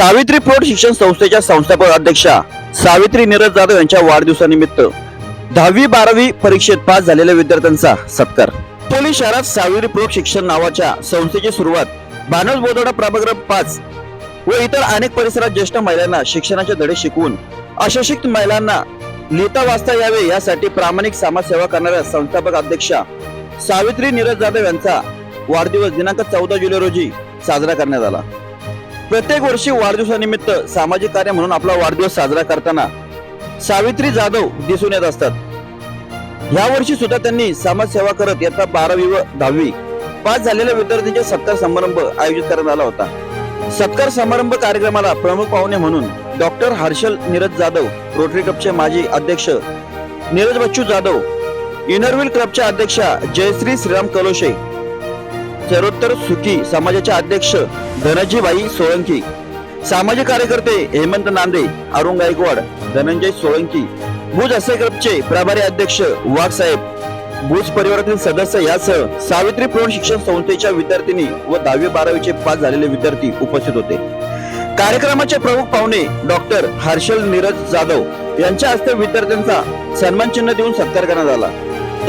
सावित्री प्रौढ शिक्षण संस्थेच्या संस्थापक अध्यक्षा सावित्री नीरज जाधव यांच्या वाढदिवसानिमित्त दहावी बारावी परीक्षेत पास झालेल्या विद्यार्थ्यांचा सत्कार. पोलीस शहरात सावित्री प्रौढ शिक्षण नावाच्या संस्थेची सुरुवात भानस बोधोडा प्रभाग पाच व इतर अनेक परिसरात ज्येष्ठ महिलांना शिक्षणाचे धडे शिकवून अशिक्षित महिलांना लिहिता वाचता यावे यासाठी प्रामाणिक समाजसेवा करणाऱ्या संस्थापक अध्यक्षा सावित्री नीरज जाधव यांचा वाढदिवस दिनांक चौदा जुलै रोजी साजरा करण्यात आला. प्रत्येक वर्षी वाढदिवसानिमित्त सामाजिक कार्य म्हणून आपला वाढदिवस साजरा करताना सावित्री जाधव दिसून येत असतात. या वर्षी सुद्धा त्यांनी समाजसेवा करत इयत्ता बारावी व दहावी पास झालेल्या विद्यार्थ्यांचे सत्कार समारंभ आयोजित करण्यात आला होता. सत्कार समारंभ कार्यक्रमाला प्रमुख पाहुणे म्हणून डॉक्टर हर्षल नीरज जाधव रोटरी क्लबचे माजी अध्यक्ष नीरज बच्चू जाधव इनरव्हील क्लबच्या अध्यक्षा जयश्री श्रीराम कलोशे चरोत्तर सुखी समाजाचे अध्यक्ष धनजीबाई सोळंकी. सामाजिक कार्यकर्ते हेमंत नांदे अरुण गायकवाड धनंजय सोळंकी. भुज असे क्लबचे प्रभारी अध्यक्ष वाघ साहेब. भुज परिवारातील सदस्य यासह सावित्री प्रौढ शिक्षण संस्थेच्या विद्यार्थिनी व दहावी बारावीचे पास झालेले विद्यार्थी उपस्थित होते. कार्यक्रमाचे प्रमुख पाहुणे डॉक्टर हर्षल नीरज जाधव यांच्या हस्ते विद्यार्थ्यांचा सन्मान चिन्ह देऊन सत्कार करण्यात आला.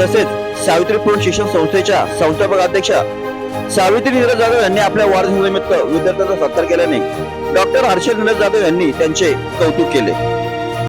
तसेच सावित्री प्रौढ शिक्षण संस्थेच्या संस्थापक अध्यक्षा सावित्री नीरज जाधव यांनी आपल्या वाढदिवसानिमित्त विद्यार्थ्यांचा सत्कार केल्याने डॉक्टर हर्षद नीरज जाधव यांनी त्यांचे कौतुक केले.